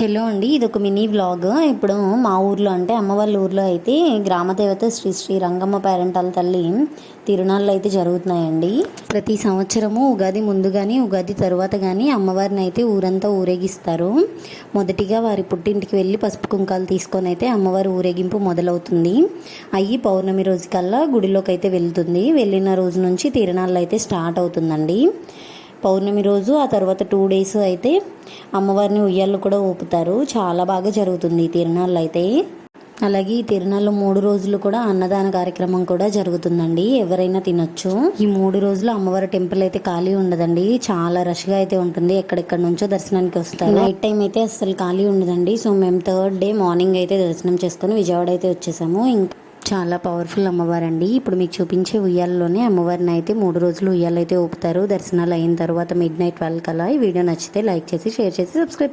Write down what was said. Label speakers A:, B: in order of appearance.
A: Hello అండి ఇది ఒక మినీ వ్లాగ్. ఇప్పుడు మా ఊర్లో అంటే అమ్మ వాళ్ళ ఊర్లో అయితే గ్రామదేవత శ్రీ శ్రీ రంగమ్మ పేరంటాల తల్లి తిరునాళ్ళు అయితే జరుగుతున్నాయండి. ప్రతి సంవత్సరము ఉగాది ముందు కానీ ఉగాది తరువాత కానీ అమ్మవారిని అయితే ఊరంతా ఊరేగిస్తారు. మొదటిగా వారి పుట్టింటికి వెళ్ళి పసుపు కుంకాలు తీసుకొని అయితే అమ్మవారి ఊరేగింపు మొదలవుతుంది. అయ్యి పౌర్ణమి రోజు కల్లా గుడిలోకి అయితే వెళ్తుంది. వెళ్ళిన రోజు నుంచి తిరునాళ్ళు అయితే స్టార్ట్ అవుతుందండి. పౌర్ణమి రోజు ఆ తర్వాత టూ డేస్ అయితే అమ్మవారిని ఉయ్యాళ్ళు కూడా ఊపుతారు. చాలా బాగా జరుగుతుంది ఈ తిరునాళ్ళు అయితే. అలాగే ఈ తిరునాళ్ళు మూడు రోజులు కూడా అన్నదాన కార్యక్రమం కూడా జరుగుతుందండి. ఎవరైనా తినొచ్చు. ఈ మూడు రోజులు అమ్మవారి టెంపుల్ అయితే ఖాళీ ఉండదండి. చాలా రష్గా అయితే ఉంటుంది. ఎక్కడెక్కడ నుంచో దర్శనానికి వస్తారు. నైట్ టైం అయితే అసలు ఖాళీ ఉండదండి. సో మేము థర్డ్ డే మార్నింగ్ అయితే దర్శనం చేసుకొని విజయవాడ అయితే వచ్చేసాము. ఇంకా చాలా పవర్ఫుల్ అమ్మవారండి. ఇప్పుడు మీకు చూపించే ఉయ్యాలలోనే అమ్మవారిని అయితే మూడు రోజులు ఉయ్యాలైతే ఊపుతారు. దర్శనాలు అయిన తర్వాత మిడ్ నైట్ ట్వెల్వ్ కల్లా ఈ వీడియో నచ్చితే లైక్ చేసి షేర్ చేసి సబ్స్క్రైబ్